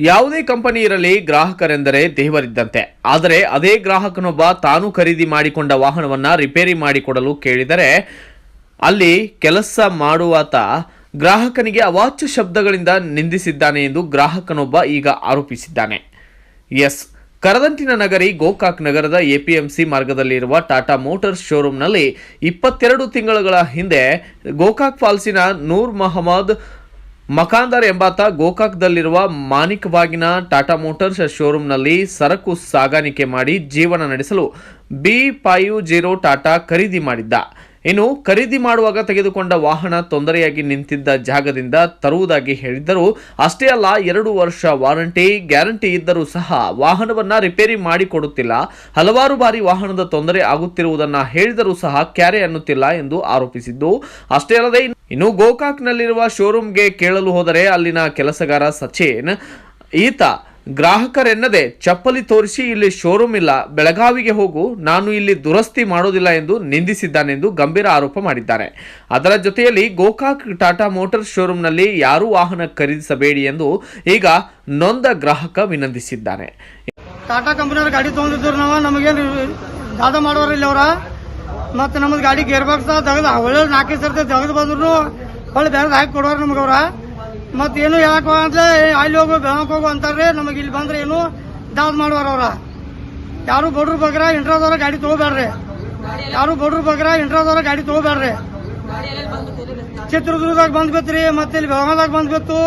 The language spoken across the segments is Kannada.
ಯಾವುದೇ ಕಂಪನಿ ಇರಲಿ ಗ್ರಾಹಕರೆಂದರೆ ದೇವರಿದ್ದಂತೆ. ಆದರೆ ಅದೇ ಗ್ರಾಹಕನೊಬ್ಬ ತಾನು ಖರೀದಿ ಮಾಡಿಕೊಂಡ ವಾಹನವನ್ನ ರಿಪೇರಿ ಮಾಡಿಕೊಡಲು ಕೇಳಿದರೆ, ಅಲ್ಲಿ ಕೆಲಸ ಮಾಡುವಾತ ಗ್ರಾಹಕನಿಗೆ ಅವಾಚ್ಯ ಶಬ್ದಗಳಿಂದ ನಿಂದಿಸಿದ್ದಾನೆ ಎಂದು ಗ್ರಾಹಕನೊಬ್ಬ ಈಗ ಆರೋಪಿಸಿದ್ದಾನೆ. ಎಸ್. ಕರದಂಟಿನ ನಗರಿ ಗೋಕಾಕ್ ನಗರದ ಎಪಿಎಂಸಿ ಮಾರ್ಗದಲ್ಲಿರುವ ಟಾಟಾ ಮೋಟರ್ಸ್ ಶೋರೂಮ್ನಲ್ಲಿ ಇಪ್ಪತ್ತೆರಡು ತಿಂಗಳುಗಳ ಹಿಂದೆ ಗೋಕಾಕ್ ಫಾಲ್ಸಿನ ನೂರ್ ಮಹಮ್ಮದ್ ಮಕಾಂದರ್ ಎಂಬಾತ ಗೋಕಾಕ್ದಲ್ಲಿರುವ ಮಾನಿಕವಾಗಿನ ಟಾಟಾ ಮೋಟಾರ್ಸ್ ಶೋರೂಮ್ನಲ್ಲಿ ಸರಕು ಸಾಗಾಣಿಕೆ ಮಾಡಿ ಜೀವನ ನಡೆಸಲು ಬಿ ಫೈವ್ ಜೀರೋ ಟಾಟಾ ಖರೀದಿ ಮಾಡಿದ್ದ. ಇನ್ನು ಖರೀದಿ ಮಾಡುವಾಗ ತೆಗೆದುಕೊಂಡ ವಾಹನ ತೊಂದರೆಯಾಗಿ ನಿಂತಿದ್ದ ಜಾಗದಿಂದ ತರುವುದಾಗಿ ಹೇಳಿದ್ದರು ಅಷ್ಟೇ ಅಲ್ಲ, ಎರಡು ವರ್ಷ ವಾರಂಟಿ ಗ್ಯಾರಂಟಿ ಇದ್ದರೂ ಸಹ ವಾಹನವನ್ನ ರಿಪೇರಿ ಮಾಡಿಕೊಡುತ್ತಿಲ್ಲ. ಹಲವಾರು ಬಾರಿ ವಾಹನದ ತೊಂದರೆ ಆಗುತ್ತಿರುವುದನ್ನು ಹೇಳಿದರೂ ಸಹ ಕ್ಯಾರೆ ಅನ್ನುತ್ತಿಲ್ಲ ಎಂದು ಆರೋಪಿಸಿದ್ದು. ಅಷ್ಟೇ ಅಲ್ಲದೆ ಇನ್ನು ಗೋಕಾಕ್ನಲ್ಲಿರುವ ಶೋರೂಮ್ಗೆ ಕೇಳಲು ಹೋದರೆ ಅಲ್ಲಿನ ಕೆಲಸಗಾರ ಸಚಿನ್, ಈತ ಗ್ರಾಹಕರೆನ್ನದೆ ಚಪ್ಪಲಿ ತೋರಿಸಿ ಇಲ್ಲಿ ಶೋರೂಮ್ ಇಲ್ಲ, ಬೆಳಗಾವಿಗೆ ಹೋಗು, ನಾನು ಇಲ್ಲಿ ದುರಸ್ತಿ ಮಾಡೋದಿಲ್ಲ ಎಂದು ನಿಂದಿಸಿದ್ದಾನೆಂದು ಗಂಭೀರ ಆರೋಪ ಮಾಡಿದ್ದಾರೆ. ಅದರ ಜೊತೆಯಲ್ಲಿ ಗೋಕಾಕ್ ಟಾಟಾ ಮೋಟರ್ ಶೋರೂಮ್ನಲ್ಲಿ ಯಾರೂ ವಾಹನ ಖರೀದಿಸಬೇಡಿ ಎಂದು ಈಗ ನೊಂದ ಗ್ರಾಹಕ ವಿನಂತಿಸಿದ್ದಾನೆ ಟಾಟಾ ಕಂಪನಿಯವ್ರ ಗಾಡಿ ತೊಗೊಂಡಿದ್ರು ನಾವು, ನಮಗೇನು ದಾದ ಅವ್ರ. ಮತ್ತೆ ನಮ್ದು ಗಾಡಿ ಗೇರ್ ಬಾಕ್ಸ್ ತೆಗೆದು ಒಳ್ಳೆ ನಾಲ್ಕೈದು ಸರ್ತಿ ತೆಗೆದು ಬಂದ್ರು ಹೊಳ್ಳಿ ಬೇರೆ ಹಾಕಿ ಕೊಡೋರು ನಮ್ಗೆ ಅವ್ರ. ಮತ್ತೆ ಏನು ಹೇಳಕ್ ಅಂದ್ರೆ ಅಲ್ಲಿ ಹೋಗು ಬೆಳಕ್ ಹೋಗು ಅಂತಾರ್ರಿ, ನಮಗೆ ಇಲ್ಲಿ ಬಂದ್ರೆ ಏನು ದಾದ್ ಮಾಡುವಾರ ಅವ್ರ. ಯಾರು ಬಡ್ರು ಬಗ್ರ ಇಂಟ್ರಾದವ್ರ ಗಾಡಿ ತಗೋಬೇಡ್ರಿ ಯಾರು ಬಡ್ರು ಬಗ್ರ ಇಂಟ್ರಾದವ್ರ ಗಾಡಿ ತಗೋಬೇಡ್ರಿ ಚಿತ್ರದುರ್ಗದಾಗ ಬಂದ್ ಬಿತ್ರಿ, ಮತ್ತೆ ಇಲ್ಲಿ ಬೆಳಗಾವ್ದಾಗ ಬಂದ್ ಬಿತ್ತು.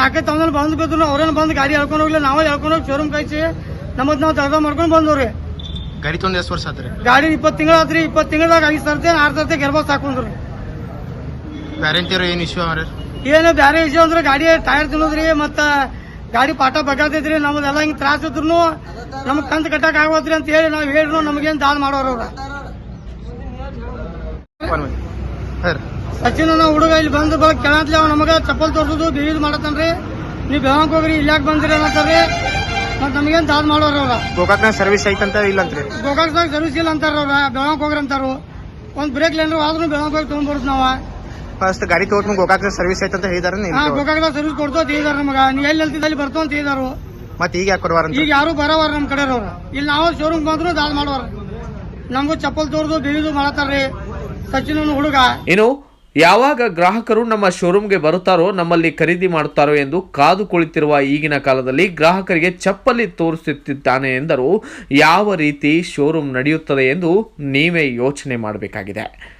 ನಾಲ್ಕೈದು ತಮ್ಮದಲ್ಲಿ ಬಂದ್ ಬಿತ್ತು ಅವ್ರೇನು ಬಂದು ಗಾಡಿ ಹೇಳ್ಕೊಂಡು ಹೋಗ್ಲಿ, ನಾವೇ ಹೇಳ್ಕೊಂಡು ಹೋಗಿ ಶೋರೂಮ್ ಕೈಸಿ ನಮ್ಮದ್ ನಾವು ತೆಗ್ದ ಮಾಡ್ಕೊಂಡು ಬಂದವ್ರಿ ಗಾಡಿ ತೊಂದ್ರೆ ಎಷ್ಟು ವರ್ಷ ಆತ್ರಿ? ಗಾಡಿ ಇಪ್ಪತ್ತು ತಿಂಗಳ ಆತ್ರಿ ಇಪ್ಪತ್ತು ತಿಂಗಳದಾಗ ಐದು ಸರ್ತಿ ಆರು ಸರ್ತಿ ಗೆರ್ಬಸ್ ಹಾಕೊಂಡ್ರಿ ವ್ಯಾರಂಟಿ ಏನು ಇಶ್ಯೂ ಅವ್ರಿ? ಏನು ಬೇರೆ ಇಶ್ಯೂ ಅಂದ್ರೆ ಗಾಡಿ ಟೈರ್ ತಿನ್ನೋದ್ರಿ ಮತ್ತ ಗಾಡಿ ಪಾಠ ಬಗ್ಗಾತೈತ್ರಿ ನಮ್ದೆಲ್ಲ ಹಿಂಗೆ ತ್ರಾಸ ಇದ್ರು ನಮ್ಗೆ ಕಂತು ಕಟ್ಟಕ್ಕೆ ಆಗೋತ್ರಿ ಅಂತ ಹೇಳಿ ನಾವು ಹೇಳಿದ್ರು ನಮಗೇನು ದಾನ ಮಾಡೋರು ಅವ್ರ. ಸಚಿನ್ ಅನ್ನೋ ಹುಡುಗ ಇಲ್ಲಿ ಬಂದು ಬಳಕ ಕೇಳತ್ಲಿ ಅವ್ ನಮಗ ಚಪ್ಪಲ್ ತೋರ್ಸೋದು ಬೀದ್ ಮಾಡತ್ತನ್ರಿ. ನೀವು ಬೆಳಕ್ ಹೋಗ್ರಿ ಇಲ್ಲಾಕ್ ಬಂದ್ರಿ ಅನ್ನತಾರ್ರಿ ಮತ್ ನಮಗೇನ್ ದಾನ್ ಮಾಡೋರು ಅವ್ರ? ಗೋಕಾಕ್ನಾಗ ಸರ್ವಿಸ್ ಐತಂತ ಇಲ್ಲಂತ್ರಿ? ಗೋಕಾಕ್ದಾಗ ಸರ್ವಿಸ್ ಇಲ್ಲ ಅಂತಾರ ಅವ್ರ ಬೆಳಕ್ ಹೋಗ್ರಿ ಅಂತಾರು. ಒಂದ್ ಬ್ರೇಕ್ ಲೈನ್ ಆದ್ರೂ ಬೆಳಕ್ ಹೋಗಿ ತಗೊಂಡ್ಬರುದ್ ನಾವ. ಫಸ್ಟ್ ಗಾಡಿ ತಗೋತ್ ಗೋಕಾಕ್ನಾಗ ಸರ್ವಿಸ್ ಐತಂತ ಹೇಳಿದಾರ ಹಾ ಗೋಕಾಕ್ದಾಗ ಸರ್ವಿಸ್ ಕೊಡ್ತೋ ಅಂತ ಹೇಳಿದಾರ ನಮಗ. ನೀ ಎಲ್ಲಿ ಹೇಳ್ತಿದ್ದ ಅಲ್ಲಿ ಬರ್ತು ಅಂತ ಹೇಳಿದಾರು. ಮತ್ತೆ ಈಗ ಯಾಕೆ ಕೊಡವಾರ ಈಗ ಯಾರು ಬರೋವಾರ ನಮ್ಮ ಕಡೆ ಅವ್ರ. ಇಲ್ಲಿ ನಾವು ಶೋರೂಮ್ ಬಂದ್ರು ದಾಲ್ ಮಾಡೋರ. ನಮಗೂ ಚಪ್ಪಲ್ ತೋರ್ದು ಬೀಳುದು ಮಾಡತಾರ್ರಿ ಸಚಿನ್ ಹುಡುಗ. ಇನ್ನು ಯಾವಾಗ ಗ್ರಾಹಕರು ನಮ್ಮ ಶೋರೂಮ್ಗೆ ಬರುತ್ತಾರೋ, ನಮ್ಮಲ್ಲಿ ಖರೀದಿ ಮಾಡುತ್ತಾರೋ ಎಂದು ಕಾದು ಕುಳಿತಿರುವ ಈಗಿನ ಕಾಲದಲ್ಲಿ ಗ್ರಾಹಕರಿಗೆ ಚಪ್ಪಲಿ ತೋರಿಸುತ್ತಿದ್ದಾನೆ ಎಂದರು ಯಾವ ರೀತಿ ಶೋರೂಮ್ ನಡೆಯುತ್ತದೆ ಎಂದು ನೀವೇ ಯೋಚನೆ ಮಾಡಬೇಕಾಗಿದೆ.